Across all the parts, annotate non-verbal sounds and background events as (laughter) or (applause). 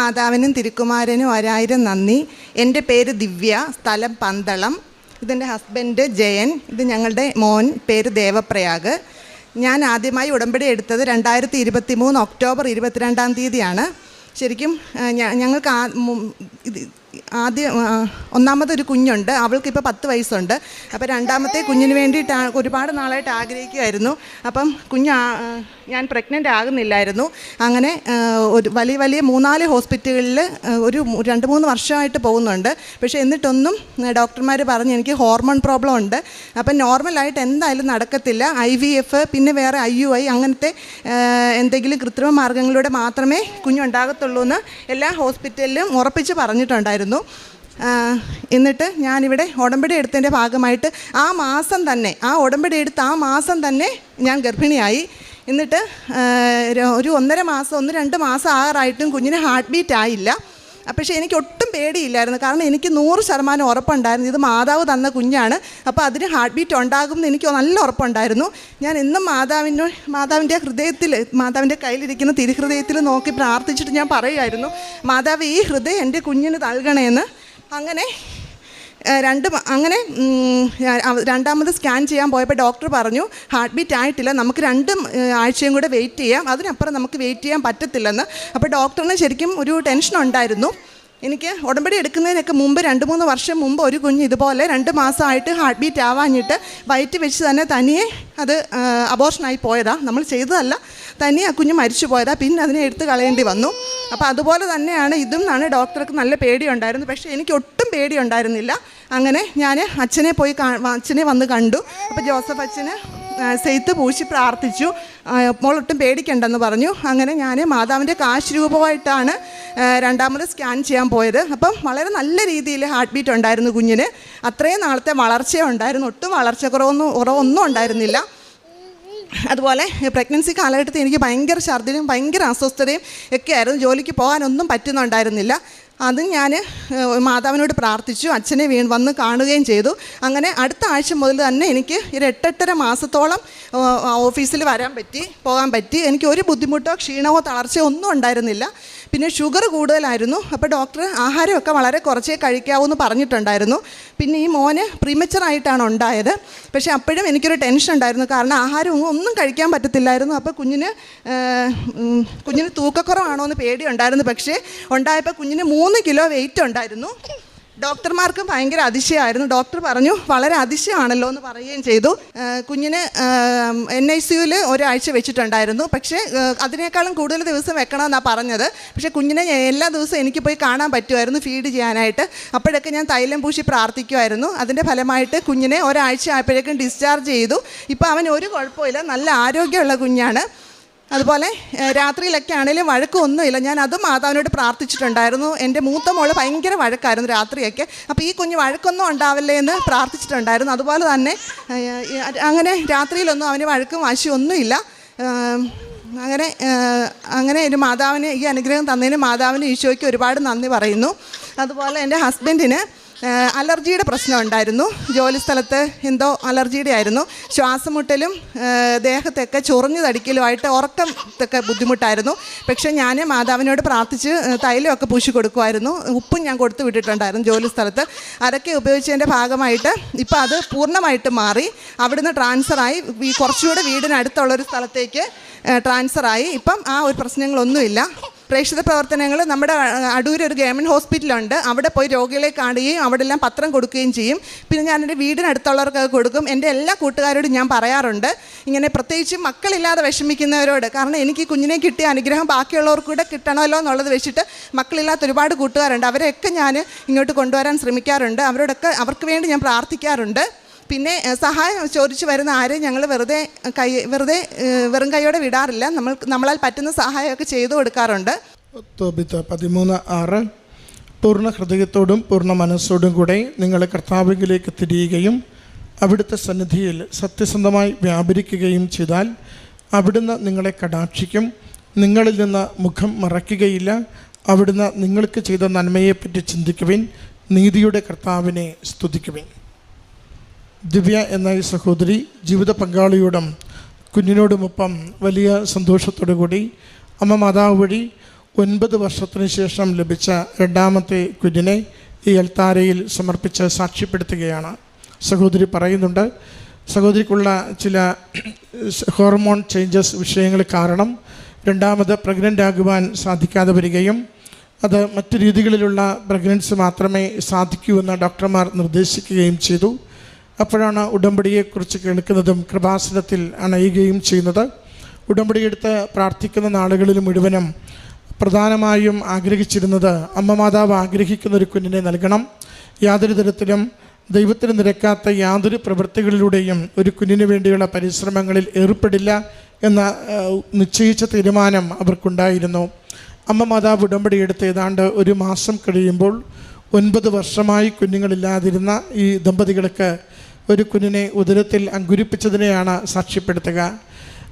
മാതാവിനും തിരുക്കുമാരനും ഒരായിരം നന്ദി. എന്റെ പേര് ദിവ്യ സ്ഥലം പന്തളം. ഇതെന്റെ ഹസ്ബൻഡ് ജയൻ ഇത് ഞങ്ങളുടെ മോൻ പേര് ദേവപ്രയാഗ്. ഞാൻ ആദ്യമായി ഉടമ്പടി എടുത്തത് രണ്ടായിരത്തി ഇരുപത്തി മൂന്ന് ഒക്ടോബർ ഇരുപത്തിരണ്ടാം തീയതിയാണ്. ശരിക്കും ഞങ്ങൾക്ക് ആദ്യം ഒന്നാമതൊരു കുഞ്ഞുണ്ട്. അവൾക്കിപ്പോൾ പത്ത് വയസ്സുണ്ട്. അപ്പോൾ രണ്ടാമത്തെ കുഞ്ഞിന് വേണ്ടിയിട്ട് ഒരുപാട് നാളായിട്ട് ആഗ്രഹിക്കുമായിരുന്നു അപ്പം കുഞ്ഞ് ഞാൻ പ്രഗ്നന്റ് ആകുന്നില്ലായിരുന്നു. അങ്ങനെ ഒരു വലിയ വലിയ മൂന്നാൽ ഹോസ്പിറ്റലുകളിൽ ഒരു രണ്ട് മൂന്ന് വർഷമായിട്ട് പോകുന്നുണ്ട്. പക്ഷേ എന്നിട്ടൊന്നും ഡോക്ടർമാർ പറഞ്ഞ് എനിക്ക് ഹോർമോൺ പ്രോബ്ലം ഉണ്ട്. അപ്പം നോർമലായിട്ട് എന്തായാലും നടക്കത്തില്ല. ഐ വി എഫ് പിന്നെ വേറെ ഐ യു ഐ അങ്ങനത്തെ എന്തെങ്കിലും കൃത്രിമ മാർഗങ്ങളിലൂടെ മാത്രമേ കുഞ്ഞുണ്ടാകത്തുള്ളൂ എന്ന് എല്ലാ ഹോസ്പിറ്റലിലും ഉറപ്പിച്ച് പറഞ്ഞിട്ടുണ്ടായിരുന്നു. ആ, എന്നിട്ട് ഞാനിവിടെ ഉടമ്പടി എടുത്തതിന്റെ ഭാഗമായിട്ട് ആ മാസം തന്നെ ആ ഉടമ്പടി എടുത്ത് ആ മാസം തന്നെ ഞാൻ ഗർഭിണിയായി. എന്നിട്ട് ഒരു ഒന്നര മാസം ഒന്ന് രണ്ട് മാസം ആറായിട്ടും കുഞ്ഞിന് ഹാർട്ട് ബീറ്റ് ആയില്ല. പക്ഷേ എനിക്ക് ഒട്ടും പേടിയില്ലായിരുന്നു. കാരണം എനിക്ക് നൂറ് ശതമാനം ഉറപ്പുണ്ടായിരുന്നു. ഇത് മാതാവ് തന്ന കുഞ്ഞാണ്. അപ്പോൾ അതിന് ഹാർട്ട് ബീറ്റ് ഉണ്ടാകും എന്ന് എനിക്ക് നല്ല ഉറപ്പുണ്ടായിരുന്നു. ഞാൻ എന്നും മാതാവിന്റെ മാതാവിന്റെ ഹൃദയത്തിൽ മാതാവിന്റെ കയ്യിലിരിക്കുന്ന തിരുഹൃദയത്തിൽ നോക്കി പ്രാർത്ഥിച്ചിട്ട് ഞാൻ പറയുമായിരുന്നു മാതാവ് ഈ ഹൃദയം എന്റെ കുഞ്ഞിന് നൽകണേന്ന്. അങ്ങനെ രണ്ട് അങ്ങനെ രണ്ടാമത് സ്കാൻ ചെയ്യാൻ പോയപ്പോൾ ഡോക്ടർ പറഞ്ഞു ഹാർട്ട് ബീറ്റ് ആയിട്ടില്ല നമുക്ക് രണ്ട് ആഴ്ചയും കൂടെ വെയിറ്റ് ചെയ്യാം അതിനപ്പുറം നമുക്ക് വെയിറ്റ് ചെയ്യാൻ പറ്റത്തില്ലെന്ന്. അപ്പോൾ ഡോക്ടറിന് ശരിക്കും ഒരു ടെൻഷൻ ഉണ്ടായിരുന്നു. എനിക്ക് ഉടമ്പടി എടുക്കുന്നതിനൊക്കെ മുമ്പ് രണ്ട് മൂന്ന് വർഷം മുമ്പ് ഒരു കുഞ്ഞ് ഇതുപോലെ രണ്ട് മാസമായിട്ട് ഹാർട്ട് ബീറ്റ് ആവാഞ്ഞിട്ട് വയറ്റ് വെച്ച് തന്നെ തനിയെ അത് അബോർഷനായി പോയതാ. നമ്മൾ ചെയ്തതല്ല. തനിയെ ആ കുഞ്ഞ് മരിച്ചു പോയതാ. പിന്നെ അതിനെ എടുത്ത് കളയേണ്ടി വന്നു. അപ്പോൾ അതുപോലെ തന്നെയാണ് ഇതും എന്നാണ് ഡോക്ടർക്ക് നല്ല പേടിയുണ്ടായിരുന്നു പക്ഷേ എനിക്ക് ഒട്ടും പേടിയുണ്ടായിരുന്നില്ല. അങ്ങനെ ഞാൻ അച്ഛനെ പോയി അച്ഛനെ വന്ന് കണ്ടു. അപ്പോൾ ജോസഫ് അച്ഛന് സെയ്ത്ത് പൂശി പ്രാർത്ഥിച്ചു. ഒട്ടും പേടിക്കണ്ടെന്ന് പറഞ്ഞു. അങ്ങനെ ഞാൻ മാതാവിന്റെ കാശ് രൂപമായിട്ടാണ് രണ്ടാമത് സ്കാൻ ചെയ്യാൻ പോയത്. അപ്പം വളരെ നല്ല രീതിയിൽ ഹാർട്ട് ബീറ്റ് ഉണ്ടായിരുന്നു കുഞ്ഞിന്. അത്രയും നാളത്തെ വളർച്ച ഉണ്ടായിരുന്നു. ഒട്ടും വളർച്ച കുറവൊന്നും കുറവൊന്നും ഉണ്ടായിരുന്നില്ല. അതുപോലെ പ്രഗ്നൻസി കാലഘട്ടത്തിൽ എനിക്ക് ഭയങ്കര ഛർദിലും ഭയങ്കര അസ്വസ്ഥതയും ഒക്കെ ആയിരുന്നു. ജോലിക്ക് പോകാനൊന്നും പറ്റുന്നുണ്ടായിരുന്നില്ല. അതും ഞാൻ മാതാവിനോട് പ്രാർത്ഥിച്ചു അച്ഛനെ വീ വന്ന് കാണുകയും ചെയ്തു. അങ്ങനെ അടുത്ത ആഴ്ച മുതൽ തന്നെ എനിക്ക് ഒരു എട്ടെട്ടര മാസത്തോളം ഓഫീസിൽ വരാൻ പറ്റി പോകാൻ പറ്റി. എനിക്ക് ഒരു ബുദ്ധിമുട്ടോ ക്ഷീണമോ തളർച്ചയോ ഒന്നും ഉണ്ടായിരുന്നില്ല. പിന്നെ ഷുഗർ കൂടുതലായിരുന്നു. അപ്പോൾ ഡോക്ടർ ആഹാരമൊക്കെ വളരെ കുറച്ചേ കഴിക്കാവൂ എന്ന് പറഞ്ഞിട്ടുണ്ടായിരുന്നു. പിന്നെ ഈ മോന് പ്രീമച്ചറായിട്ടാണ് ഉണ്ടായത്. പക്ഷേ അപ്പോഴും എനിക്കൊരു ടെൻഷൻ ഉണ്ടായിരുന്നു. കാരണം ആഹാരം ഒന്നും- കഴിക്കാൻ പറ്റത്തില്ലായിരുന്നു. അപ്പോൾ കുഞ്ഞിന് കുഞ്ഞിന് തൂക്കക്കുറവാണോ എന്ന് പേടിയുണ്ടായിരുന്നു. പക്ഷേ ഉണ്ടായപ്പോൾ കുഞ്ഞിന് മൂന്ന് കിലോ വെയിറ്റ് ഉണ്ടായിരുന്നു. ഡോക്ടർമാർക്ക് ഭയങ്കര അതിശയമായിരുന്നു. ഡോക്ടർ പറഞ്ഞു വളരെ അതിശയമാണല്ലോ എന്ന് പറയുകയും ചെയ്തു. കുഞ്ഞിന് എൻ ഐ സിയുൽ ഒരാഴ്ച വെച്ചിട്ടുണ്ടായിരുന്നു. പക്ഷേ അതിനേക്കാളും കൂടുതൽ ദിവസം വെക്കണമെന്നാണ് പറഞ്ഞത്. പക്ഷേ കുഞ്ഞിനെ എല്ലാ ദിവസവും എനിക്ക് പോയി കാണാൻ പറ്റുമായിരുന്നു ഫീഡ് ചെയ്യാനായിട്ട്. അപ്പോഴൊക്കെ ഞാൻ തൈലം പൂശി പ്രാർത്ഥിക്കുമായിരുന്നു. അതിന്റെ ഫലമായിട്ട് കുഞ്ഞിനെ ഒരാഴ്ച ആയപ്പോഴേക്കും ഡിസ്ചാർജ് ചെയ്തു. ഇപ്പോൾ അവൻ ഒരു കുഴപ്പമില്ല നല്ല ആരോഗ്യമുള്ള കുഞ്ഞാണ്. അതുപോലെ രാത്രിയിലൊക്കെ ആണെങ്കിലും വഴക്കൊന്നുമില്ല. ഞാൻ അതും മാതാവിനോട് പ്രാർത്ഥിച്ചിട്ടുണ്ടായിരുന്നു. എന്റെ മൂത്ത മോൾ ഭയങ്കര വഴക്കായിരുന്നു രാത്രിയൊക്കെ. അപ്പോൾ ഈ കുഞ്ഞ് വഴക്കൊന്നും ഉണ്ടാവില്ലേ എന്ന് പ്രാർത്ഥിച്ചിട്ടുണ്ടായിരുന്നു. അതുപോലെ തന്നെ അങ്ങനെ രാത്രിയിലൊന്നും അവന് വഴക്കും വാശിയൊന്നുമില്ല അങ്ങനെ അങ്ങനെ ഒരു മാതാവിന് ഈ അനുഗ്രഹം തന്നതിന് മാതാവിന് ഈശോയ്ക്ക് ഒരുപാട് നന്ദി പറയുന്നു. അതുപോലെ എന്റെ ഹസ്ബൻഡിന് അലർജിയുടെ പ്രശ്നം ഉണ്ടായിരുന്നു. ജോലിസ്ഥലത്ത് എന്തോ അലർജിയുടെ ആയിരുന്നു. ശ്വാസം മുട്ടലും ദേഹത്തൊക്കെ ചൊറിഞ്ഞു തടിക്കലുമായിട്ട് ഉറക്കത്തൊക്കെ ബുദ്ധിമുട്ടായിരുന്നു. പക്ഷേ ഞാൻ മാതാവിനോട് പ്രാർത്ഥിച്ച് തൈലമൊക്കെ പൂശി കൊടുക്കുമായിരുന്നു. ഉപ്പും ഞാൻ കൊടുത്തു വിട്ടിട്ടുണ്ടായിരുന്നു ജോലിസ്ഥലത്ത് അതൊക്കെ ഉപയോഗിച്ചതിന്റെ ഭാഗമായിട്ട് ഇപ്പോൾ അത് പൂർണമായിട്ട് മാറി. അവിടുന്ന് ട്രാൻസ്ഫറായി കുറച്ചുകൂടെ വീടിനടുത്തുള്ളൊരു സ്ഥലത്തേക്ക് ട്രാൻസ്ഫറായി ഇപ്പം ആ ഒരു പ്രശ്നങ്ങളൊന്നുമില്ല. പ്രേക്ഷിത പ്രവർത്തനങ്ങൾ നമ്മുടെ അടൂർ ഒരു ഗവൺമെന്റ് ഹോസ്പിറ്റലുണ്ട്. അവിടെ പോയി രോഗികളെ കാണുകയും അവിടെ എല്ലാം പത്രം കൊടുക്കുകയും ചെയ്യും. പിന്നെ ഞാൻ എന്റെ വീടിനടുത്തുള്ളവർക്ക് കൊടുക്കും. എന്റെ എല്ലാ കൂട്ടുകാരോടും ഞാൻ പറയാറുണ്ട്. ഇങ്ങനെ പ്രത്യേകിച്ച് മക്കളില്ലാതെ വിഷമിക്കുന്നവരോട് കാരണം എനിക്ക് കുഞ്ഞിനെ കിട്ടിയ അനുഗ്രഹം ബാക്കിയുള്ളവർക്ക് കൂടെ കിട്ടണമല്ലോ എന്നുള്ളത് വെച്ചിട്ട് മക്കളില്ലാത്ത ഒരുപാട് കൂട്ടുകാരുണ്ട്. അവരെയൊക്കെ ഞാൻ ഇങ്ങോട്ട് കൊണ്ടുവരാൻ ശ്രമിക്കാറുണ്ട്. അവരോടൊക്കെ അവർക്ക് വേണ്ടി ഞാൻ പ്രാർത്ഥിക്കാറുണ്ട്. പിന്നെ സഹായം ചോദിച്ചു വരുന്ന ആരെയും ഞങ്ങൾ വെറുതെ കൈ വെറുതെ വെറും കൈയോടെ വിടാറില്ല. നമ്മൾ നമ്മളാൽ പറ്റുന്ന സഹായമൊക്കെ ചെയ്തു കൊടുക്കാറുണ്ട്. പതിമൂന്ന് ആറ്. പൂർണ ഹൃദയത്തോടും പൂർണ മനസ്സോടും കൂടെ നിങ്ങൾ കർത്താവിലേക്ക് തിരിയുകയും അവിടുത്തെ സന്നിധിയിൽ സത്യസന്ധമായി വ്യാപരിക്കുകയും ചെയ്താൽ അവിടുന്ന് നിങ്ങളെ കടാക്ഷിക്കും. നിങ്ങളിൽ നിന്ന് മുഖം മറയ്ക്കുകയില്ല. അവിടുന്ന് നിങ്ങൾക്ക് ചെയ്ത നന്മയെപ്പറ്റി ചിന്തിക്കുവിൻ. നീതിയുടെ കർത്താവിനെ സ്തുതിക്കുവിൻ. ദിവ്യ എന്ന ഈ സഹോദരി ജീവിത പങ്കാളിയോടും കുഞ്ഞിനോടുമൊപ്പം വലിയ സന്തോഷത്തോടു കൂടി അമ്മ മാതാവ് വഴി ഒൻപത് വർഷത്തിന് ശേഷം ലഭിച്ച രണ്ടാമത്തെ കുഞ്ഞിനെ ഈ എൽത്താരയിൽ സമർപ്പിച്ച് സാക്ഷ്യപ്പെടുത്തുകയാണ്. സഹോദരി പറയുന്നുണ്ട് സഹോദരിക്കുള്ള ചില ഹോർമോൺ ചേഞ്ചസ് വിഷയങ്ങൾ കാരണം രണ്ടാമത് പ്രഗ്നന്റ് ആകുവാൻ സാധിക്കാതെ വരികയും അത് മറ്റു രീതികളിലുള്ള പ്രഗ്നൻസി മാത്രമേ സാധിക്കൂ എന്ന് ഡോക്ടർമാർ നിർദ്ദേശിക്കുകയും ചെയ്തു. അപ്പോഴാണ് ഉടമ്പടിയെക്കുറിച്ച് കേൾക്കുന്നതും കൃപാസനത്തിൽ അണയുകയും ചെയ്യുന്നത്. ഉടമ്പടിയെടുത്ത് പ്രാർത്ഥിക്കുന്ന നാളുകളിൽ മുഴുവനും പ്രധാനമായും ആഗ്രഹിച്ചിരുന്നത് അമ്മ മാതാവ് ആഗ്രഹിക്കുന്ന ഒരു കുഞ്ഞിനെ നൽകണം. യാതൊരു തരത്തിലും ദൈവത്തിന് നിരക്കാത്ത യാതൊരു പ്രവൃത്തികളിലൂടെയും ഒരു കുഞ്ഞിന് വേണ്ടിയുള്ള പരിശ്രമങ്ങളിൽ ഏർപ്പെടില്ല എന്ന നിശ്ചയിച്ച തീരുമാനം അവർക്കുണ്ടായിരുന്നു. അമ്മ മാതാവ് ഉടമ്പടി എടുത്ത് ഏതാണ്ട് ഒരു മാസം കഴിയുമ്പോൾ ഒൻപത് വർഷമായി കുഞ്ഞുങ്ങളില്ലാതിരുന്ന ഈ ദമ്പതികൾക്ക് ഒരു കുഞ്ഞിനെ ഉദരത്തിൽ അങ്കുരിപ്പിച്ചതിനെയാണ് സാക്ഷ്യപ്പെടുത്തുക.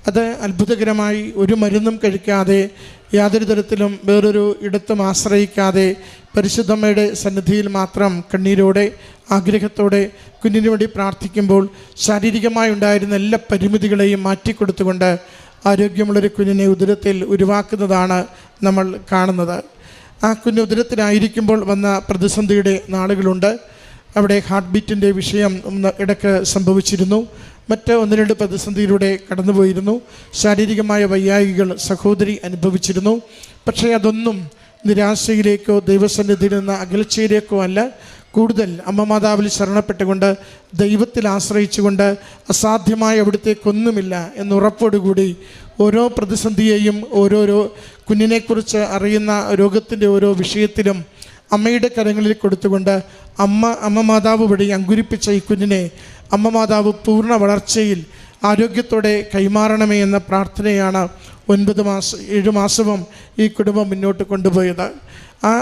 അത് അത്ഭുതകരമായി ഒരു മരുന്നും കഴിക്കാതെ യാതൊരു തരത്തിലും വേറൊരു ഇടത്തും ആശ്രയിക്കാതെ പരിശുദ്ധമ്മയുടെ സന്നിധിയിൽ മാത്രം കണ്ണീരോടെ ആഗ്രഹത്തോടെ കുഞ്ഞിനു വേണ്ടി പ്രാർത്ഥിക്കുമ്പോൾ ശാരീരികമായി ഉണ്ടായിരുന്ന എല്ലാ പരിമിതികളെയും മാറ്റിക്കൊടുത്തുകൊണ്ട് ആരോഗ്യമുള്ളൊരു കുഞ്ഞിനെ ഉദരത്തിൽ ഉരുവാക്കുന്നതാണ് നമ്മൾ കാണുന്നത്. ആ കുഞ്ഞ് ഉദരത്തിലായിരിക്കുമ്പോൾ വന്ന പ്രതിസന്ധിയുടെ നാളുകളുണ്ട്. അവിടെ ഹാർട്ട് ബീറ്റിന്റെ വിഷയം ഇടയ്ക്ക് സംഭവിച്ചിരുന്നു. മറ്റ് ഒന്ന് രണ്ട് പ്രതിസന്ധിയിലൂടെ കടന്നുപോയിരുന്നു. ശാരീരികമായ വൈയായികൾ സഹോദരി അനുഭവിച്ചിരുന്നു. പക്ഷേ അതൊന്നും നിരാശയിലേക്കോ ദൈവസന്നിധിയിൽ നിന്ന് അകൽച്ചയിലേക്കോ അല്ല. കൂടുതൽ അമ്മ മാതാവിൽ ശരണപ്പെട്ടുകൊണ്ട് ദൈവത്തിൽ ആശ്രയിച്ചുകൊണ്ട് അസാധ്യമായ അവിടത്തേക്കൊന്നുമില്ല എന്നുറപ്പോടുകൂടി ഓരോ പ്രതിസന്ധിയെയും ഓരോരോ കുഞ്ഞിനെക്കുറിച്ച് അറിയുന്ന രോഗത്തിന്റെ ഓരോ വിഷയത്തിലും അമ്മയുടെ കരങ്ങളിൽ കൊടുത്തുകൊണ്ട് അമ്മ അമ്മ മാതാവ് വഴി അങ്കുരിപ്പിച്ച ഈ കുഞ്ഞിനെ അമ്മ മാതാവ് പൂർണ വളർച്ചയിൽ ആരോഗ്യത്തോടെ കൈമാറണമേ എന്ന പ്രാർത്ഥനയാണ് ഒൻപത് മാസം ഏഴ് മാസവും ഈ കുടുംബം മുന്നോട്ട് കൊണ്ടുപോയത്. ആ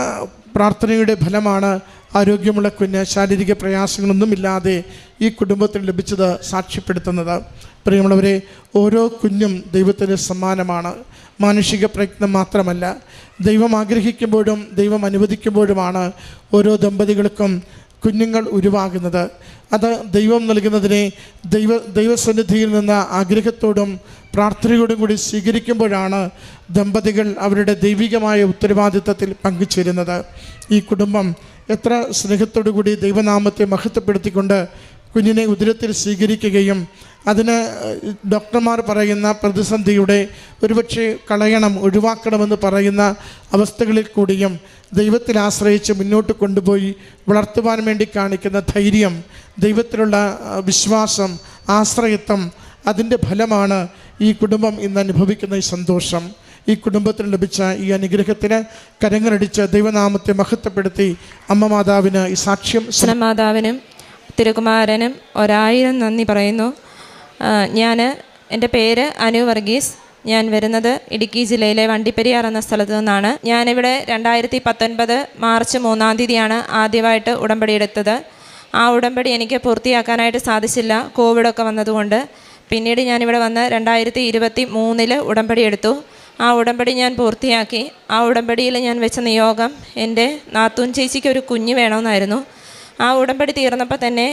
പ്രാർത്ഥനയുടെ ഫലമാണ് ആരോഗ്യമുള്ള കുഞ്ഞ് ശാരീരിക പ്രയാസങ്ങളൊന്നുമില്ലാതെ ഈ കുടുംബത്തിന് ലഭിച്ചത് സാക്ഷ്യപ്പെടുത്തുന്നത്. പ്രിയമുള്ളവരെ ഓരോ കുഞ്ഞും ദൈവത്തിന് സമ്മാനമാണ്. മാനുഷിക പ്രയത്നം മാത്രമല്ല ദൈവം ആഗ്രഹിക്കുമ്പോഴും ദൈവം അനുവദിക്കുമ്പോഴുമാണ് ഓരോ ദമ്പതികൾക്കും കുഞ്ഞുങ്ങൾ ഉരുവാകുന്നത്. അത് ദൈവം നൽകുന്നതിനെ ദൈവ ദൈവസന്നിധിയിൽ നിന്ന് ആഗ്രഹത്തോടും പ്രാർത്ഥനയോടും കൂടി സ്വീകരിക്കുമ്പോഴാണ് ദമ്പതികൾ അവരുടെ ദൈവികമായ ഉത്തരവാദിത്തത്തിൽ പങ്കുചേരുന്നത്. ഈ കുടുംബം എത്ര സ്നേഹത്തോടു കൂടി ദൈവനാമത്തെ മഹത്വപ്പെടുത്തിക്കൊണ്ട് കുഞ്ഞിനെ ഉദരത്തിൽ സ്വീകരിക്കുകയും അതിന് ഡോക്ടർമാർ പറയുന്ന പ്രതിസന്ധിയുടെ ഒരുപക്ഷെ കളയണം ഒഴിവാക്കണമെന്ന് പറയുന്ന അവസ്ഥകളിൽ കൂടിയും ദൈവത്തിൽ ആശ്രയിച്ച് മുന്നോട്ട് കൊണ്ടുപോയി വളർത്തുവാൻ വേണ്ടി കാണിക്കുന്ന ധൈര്യം ദൈവത്തിലുള്ള വിശ്വാസം ആശ്രയത്വം അതിന്റെ ഫലമാണ് ഈ കുടുംബം ഇന്ന് അനുഭവിക്കുന്ന ഈ സന്തോഷം. ഈ കുടുംബത്തിന് ലഭിച്ച ഈ അനുഗ്രഹത്തിന് കരങ്ങളടിച്ച് ദൈവനാമത്തെ മഹത്വപ്പെടുത്തി അമ്മ മാതാവിന് ഈ സാക്ഷ്യം മാതാവിനും തിരുകുമാരനും ഒരായിരം നന്ദി പറയുന്നു. ഞാൻ എന്റെ പേര് അനു വർഗീസ്. ഞാൻ വരുന്നത് ഇടുക്കി ജില്ലയിലെ വണ്ടിപ്പെരിയാർ എന്ന സ്ഥലത്തു നിന്നാണ്. ഞാനിവിടെ രണ്ടായിരത്തി പത്തൊൻപത് മാർച്ച് മൂന്നാം തീയതിയാണ് ആദ്യമായിട്ട് ഉടമ്പടി എടുത്തത്. ആ ഉടമ്പടി എനിക്ക് പൂർത്തിയാക്കാനായിട്ട് സാധിച്ചില്ല. കോവിഡൊക്കെ വന്നതുകൊണ്ട് പിന്നീട് ഞാനിവിടെ വന്ന് രണ്ടായിരത്തി ഇരുപത്തി മൂന്നിൽ ഉടമ്പടി എടുത്തു. ആ ഉടമ്പടി ഞാൻ പൂർത്തിയാക്കി. ആ ഉടമ്പടിയിൽ ഞാൻ വെച്ച നിയോഗം എന്റെ നാത്തൂൻ ചേച്ചിക്ക് ഒരു കുഞ്ഞ് വേണമെന്നായിരുന്നു. ആ ഉടമ്പടി തീർന്നപ്പോൾ തന്നെ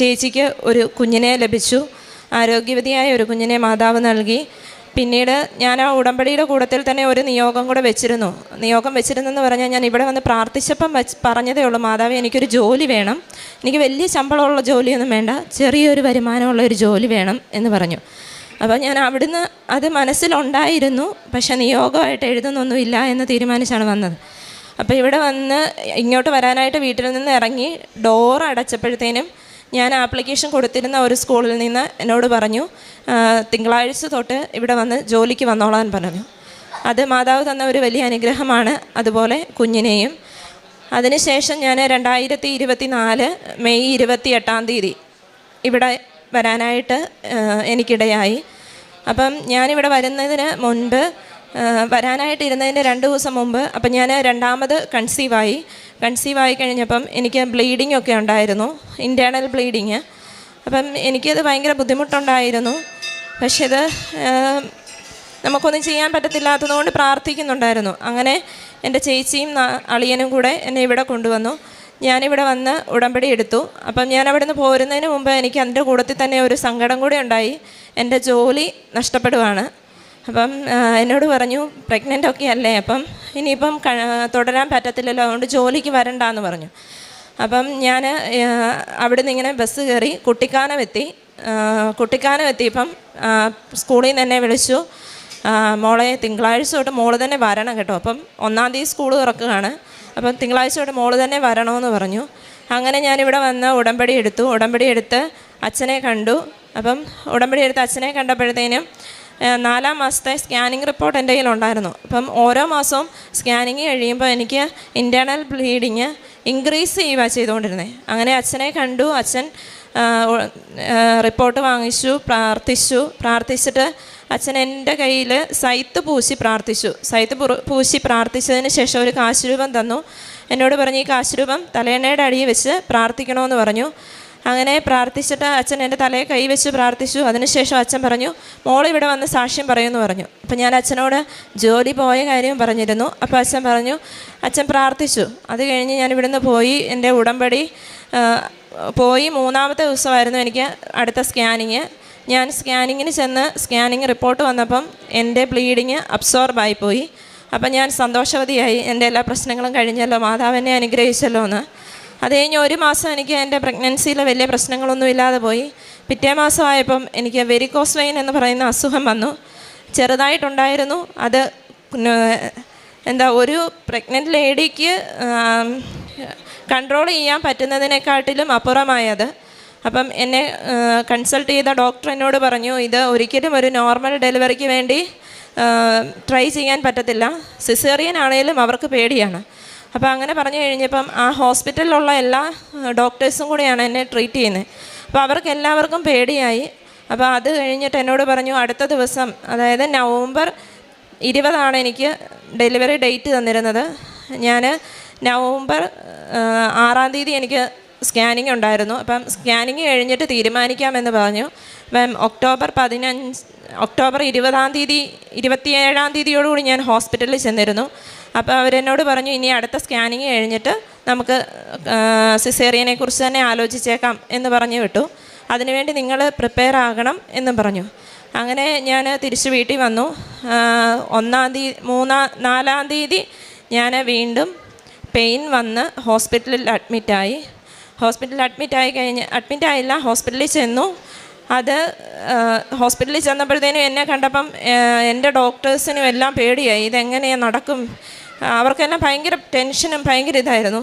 ചേച്ചിക്ക് ഒരു കുഞ്ഞിനെ ലഭിച്ചു. ആരോഗ്യവതിയായ ഒരു കുഞ്ഞിനെ മാതാവ് നൽകി. പിന്നീട് ഞാൻ ആ ഉടമ്പടിയുടെ കൂടത്തിൽ തന്നെ ഒരു നിയോഗം കൂടെ വെച്ചിരുന്നു. നിയോഗം വെച്ചിരുന്നെന്ന് പറഞ്ഞാൽ ഞാൻ ഇവിടെ വന്ന് പ്രാർത്ഥിച്ചപ്പം വെച്ച് പറഞ്ഞതേ ഉള്ളൂ മാതാവ് എനിക്കൊരു ജോലി വേണം. എനിക്ക് വലിയ ശമ്പളമുള്ള ജോലിയൊന്നും വേണ്ട. ചെറിയൊരു വരുമാനമുള്ള ഒരു ജോലി വേണം എന്ന് പറഞ്ഞു. അപ്പോൾ ഞാൻ അവിടുന്ന് അത് മനസ്സിലുണ്ടായിരുന്നു പക്ഷേ നിയോഗമായിട്ട് എഴുതുന്നൊന്നുമില്ല എന്ന് തീരുമാനിച്ചാണ് വന്നത്. അപ്പോൾ ഇവിടെ വന്ന് ഇങ്ങോട്ട് വരാനായിട്ട് വീട്ടിൽ നിന്ന് ഇറങ്ങി ഡോർ അടച്ചപ്പോഴത്തേനും ഞാൻ ആപ്ലിക്കേഷൻ കൊടുത്തിരുന്ന ഒരു സ്കൂളിൽ നിന്ന് എന്നോട് പറഞ്ഞു "ആ, തിങ്കളാഴ്ച തൊട്ട് ഇവിടെ വന്ന് ജോലിക്ക് വന്നോളാൻ പറഞ്ഞു. അത് മാതാവ് തന്ന ഒരു വലിയ അനുഗ്രഹമാണ് അതുപോലെ കുഞ്ഞിനെയും. അതിനുശേഷം ഞാൻ രണ്ടായിരത്തി ഇരുപത്തി നാല് മെയ് ഇരുപത്തി എട്ടാം തീയതി ഇവിടെ വരാനായിട്ട് എനിക്കിടയായി. അപ്പം ഞാനിവിടെ വരുന്നതിന് മുൻപ് വരാനായിട്ട് വരാനായിട്ടിരുന്നതിന്റെ രണ്ട് ദിവസം മുമ്പ് അപ്പം ഞാൻ രണ്ടാമത് കൺസീവായി. കൺസീവായി കഴിഞ്ഞപ്പം എനിക്ക് ബ്ലീഡിംഗ് ഒക്കെ ഉണ്ടായിരുന്നു ഇന്റേർണൽ ബ്ലീഡിങ് അപ്പം എനിക്കത് ഭയങ്കര ബുദ്ധിമുട്ടുണ്ടായിരുന്നു. പക്ഷേ ഇത് നമുക്കൊന്നും ചെയ്യാൻ പറ്റത്തില്ലാത്തതുകൊണ്ട് പ്രാർത്ഥിക്കുന്നുണ്ടായിരുന്നു. അങ്ങനെ എന്റെ ചേച്ചിയും അളിയനും കൂടെ എന്നെ ഇവിടെ കൊണ്ടുവന്നു. ഞാനിവിടെ വന്ന് ഉടമ്പടി എടുത്തു. അപ്പം ഞാൻ അവിടെ നിന്ന് പോരുന്നതിന് മുമ്പ് എനിക്ക് അതിന്റെ കൂടത്തിൽ തന്നെ ഒരു സങ്കടം കൂടി ഉണ്ടായി. എന്റെ ജോലി നഷ്ടപ്പെടുവാണ്. അപ്പം എന്നോട് പറഞ്ഞു പ്രഗ്നന്റ് ഒക്കെ അല്ലേ? അപ്പം ഇനിയിപ്പം തുടരാൻ പറ്റത്തില്ലല്ലോ. അതുകൊണ്ട് ജോലിക്ക് വരണ്ടെന്ന് പറഞ്ഞു. അപ്പം ഞാൻ അവിടുന്ന് ഇങ്ങനെ ബസ് കയറി കുട്ടിക്കാനം എത്തി. കുട്ടിക്കാനം എത്തിയപ്പം സ്കൂളിൽ നിന്ന് എന്നെ വിളിച്ചു. മോളെ തിങ്കളാഴ്ച തൊട്ട് മോൾ തന്നെ വരണം കേട്ടോ. അപ്പം ഒന്നാം തീയതി സ്കൂൾ തുറക്കുകയാണ്. അപ്പം തിങ്കളാഴ്ച ഇവിടെ മോൾ തന്നെ വരണമെന്ന് പറഞ്ഞു. അങ്ങനെ ഞാനിവിടെ വന്ന് ഉടമ്പടി എടുത്തു. ഉടമ്പടി എടുത്ത് അച്ഛനെ കണ്ടു. അപ്പം ഉടമ്പടി എടുത്ത് അച്ഛനെ കണ്ടപ്പോഴത്തേനും നാലാം മാസത്തെ സ്കാനിങ് റിപ്പോർട്ട് എന്റെ കയ്യിലുണ്ടായിരുന്നു. അപ്പം ഓരോ മാസവും സ്കാനിങ് കഴിയുമ്പോൾ എനിക്ക് ഇന്റേർണൽ ബ്ലീഡിങ് ഇൻക്രീസ് ചെയ്യുക ചെയ്തുകൊണ്ടിരുന്നത് അങ്ങനെ അച്ഛനെ കണ്ടു. അച്ഛൻ റിപ്പോർട്ട് വാങ്ങിച്ചു പ്രാർത്ഥിച്ചു. പ്രാർത്ഥിച്ചിട്ട് അച്ഛൻ എന്റെ കയ്യിൽ സൈത്ത് പൂശി പ്രാർത്ഥിച്ചു. സൈത്ത് പൂശി പ്രാർത്ഥിച്ചതിന് ശേഷം ഒരു കാശുരൂപം തന്നു. എന്നോട് പറഞ്ഞു ഈ കാശുരൂപം തലേണയുടെ അടിയിൽ വെച്ച് പ്രാർത്ഥിക്കണമെന്ന് പറഞ്ഞു. അങ്ങനെ പ്രാർത്ഥിച്ചിട്ട് അച്ഛൻ എന്റെ തലയെ കൈവച്ച് പ്രാർത്ഥിച്ചു. അതിനുശേഷം അച്ഛൻ പറഞ്ഞു മോൾ ഇവിടെ വന്ന് സാക്ഷ്യം പറയുമെന്ന് പറഞ്ഞു. അപ്പം ഞാൻ അച്ഛനോട് ജോലി പോയ കാര്യം പറഞ്ഞിരുന്നു. അപ്പോൾ അച്ഛൻ പറഞ്ഞു അച്ഛൻ പ്രാർത്ഥിച്ചു. അത് കഴിഞ്ഞ് ഞാൻ ഇവിടുന്ന് പോയി. എന്റെ ഉടമ്പടി പോയി. മൂന്നാമത്തെ ദിവസമായിരുന്നു എനിക്ക് അടുത്ത സ്കാനിങ്. ഞാൻ സ്കാനിങ്ങിന് ചെന്ന് സ്കാനിങ് റിപ്പോർട്ട് വന്നപ്പം എന്റെ ബ്ലീഡിങ് അബ്സോർബായി പോയി അപ്പം ഞാൻ സന്തോഷവതിയായി. എന്റെ എല്ലാ പ്രശ്നങ്ങളും കഴിഞ്ഞല്ലോ. മാതാവിനെ അനുഗ്രഹിച്ചല്ലോ എന്ന്. അത് കഴിഞ്ഞ് ഒരു മാസം എനിക്ക് എന്റെ പ്രഗ്നൻസിയിൽ വലിയ പ്രശ്നങ്ങളൊന്നും ഇല്ലാതെ പോയി. പിറ്റേ മാസമായപ്പം എനിക്ക് വെരിക്കോസ് വെയിൻ എന്ന് പറയുന്ന അസുഖം വന്നു. ചെറുതായിട്ടുണ്ടായിരുന്നു. അത് എന്താ ഒരു പ്രഗ്നന്റ് ലേഡിക്ക് കൺട്രോൾ ചെയ്യാൻ പറ്റുന്നതിനെക്കാട്ടിലും അപ്പുറമായത്. അപ്പം എന്നെ കൺസൾട്ട് ചെയ്ത ഡോക്ടർ എന്നോട് പറഞ്ഞു ഇത് ഒരിക്കലും ഒരു നോർമൽ ഡെലിവറിക്ക് വേണ്ടി ട്രൈ ചെയ്യാൻ പറ്റത്തില്ല. സിസേറിയൻ ആണെങ്കിലും അവർക്ക് പേടിയാണ്. അപ്പോൾ അങ്ങനെ പറഞ്ഞു കഴിഞ്ഞപ്പം ആ ഹോസ്പിറ്റലിലുള്ള എല്ലാ ഡോക്ടേഴ്സും കൂടെയാണ് എന്നെ ട്രീറ്റ് ചെയ്യുന്നത്. അപ്പോൾ അവർക്ക് എല്ലാവർക്കും പേടിയായി. അപ്പോൾ അത് കഴിഞ്ഞിട്ട് എന്നോട് പറഞ്ഞു അടുത്ത ദിവസം അതായത് നവംബർ ഇരുപതാണ് എനിക്ക് ഡെലിവറി ഡേറ്റ് തന്നിരുന്നത്. ഞാൻ നവംബർ ആറാം തീയതി എനിക്ക് സ്കാനിങ് ഉണ്ടായിരുന്നു. അപ്പം സ്കാനിങ് കഴിഞ്ഞിട്ട് തീരുമാനിക്കാമെന്ന് പറഞ്ഞു. മാം ഒക്ടോബർ പതിനഞ്ച് ഒക്ടോബർ ഇരുപതാം തീയതി ഇരുപത്തിയേഴാം തീയതിയോടുകൂടി ഞാൻ ഹോസ്പിറ്റലിൽ ചെന്നിരുന്നു. അപ്പോൾ അവരെന്നോട് പറഞ്ഞു ഇനി അടുത്ത സ്കാനിങ് കഴിഞ്ഞിട്ട് നമുക്ക് സിസേറിയനെ കുറിച്ച് തന്നെ ആലോചിച്ചേക്കാം എന്ന് പറഞ്ഞു വിട്ടു. അതിനുവേണ്ടി നിങ്ങൾ പ്രിപ്പയർ ആകണം എന്നും പറഞ്ഞു. അങ്ങനെ ഞാൻ തിരിച്ച് വീട്ടിൽ വന്നു. ഒന്നാം തീയതി മൂന്നാം നാലാം തീയതി ഞാൻ വീണ്ടും പെയിൻ വന്ന് ഹോസ്പിറ്റലിൽ അഡ്മിറ്റായി. ഹോസ്പിറ്റലിൽ അഡ്മിറ്റ് ആയി കഴിഞ്ഞ് അഡ്മിറ്റ് ആയില്ല ഹോസ്പിറ്റലിൽ ചെന്നു. അത് ഹോസ്പിറ്റലിൽ ചെന്നപ്പോഴത്തേനും എന്നെ കണ്ടപ്പം എന്റെ ഡോക്ടേഴ്സിനും എല്ലാം പേടിയായി. ഇതെങ്ങനെയാണ് നടക്കും? അവർക്കെല്ലാം ഭയങ്കര ടെൻഷനും ഭയങ്കര ഇതായിരുന്നു.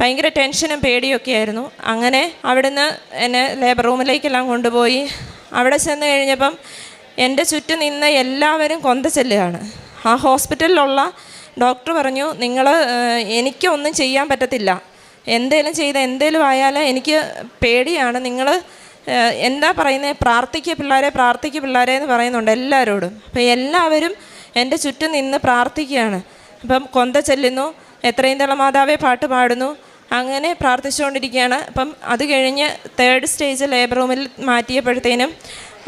ഭയങ്കര ടെൻഷനും പേടിയൊക്കെ ആയിരുന്നു. അങ്ങനെ അവിടുന്ന് എന്നെ ലേബർ റൂമിലേക്കെല്ലാം കൊണ്ടുപോയി. അവിടെ ചെന്ന് കഴിഞ്ഞപ്പം എന്റെ ചുറ്റും നിന്ന് എല്ലാവരും കൊന്ത ചെല്ലുകയാണ്. ആ ഹോസ്പിറ്റലിലുള്ള ഡോക്ടർ പറഞ്ഞു നിങ്ങൾ എനിക്കൊന്നും ചെയ്യാൻ പറ്റത്തില്ല. എന്തേലും ചെയ്ത് എന്തേലും ആയാൽ എനിക്ക് പേടിയാണ്. നിങ്ങൾ എന്താ പറയുന്നത് പ്രാർത്ഥിക്കുക പിള്ളേരെ പ്രാർത്ഥിക്കുക പിള്ളേരെ എന്ന് പറയുന്നുണ്ട് എല്ലാവരോടും. അപ്പം എല്ലാവരും എന്റെ ചുറ്റും നിന്ന് പ്രാർത്ഥിക്കുകയാണ്. അപ്പം കൊന്ത ചെല്ലുന്നു എത്രയും തള മാതാവേ പാട്ട് പാടുന്നു അങ്ങനെ പ്രാർത്ഥിച്ചുകൊണ്ടിരിക്കുകയാണ്. അപ്പം അത് കഴിഞ്ഞ് തേർഡ് സ്റ്റേജ് ലേബർ റൂമിൽ മാറ്റിയപ്പോഴത്തേനും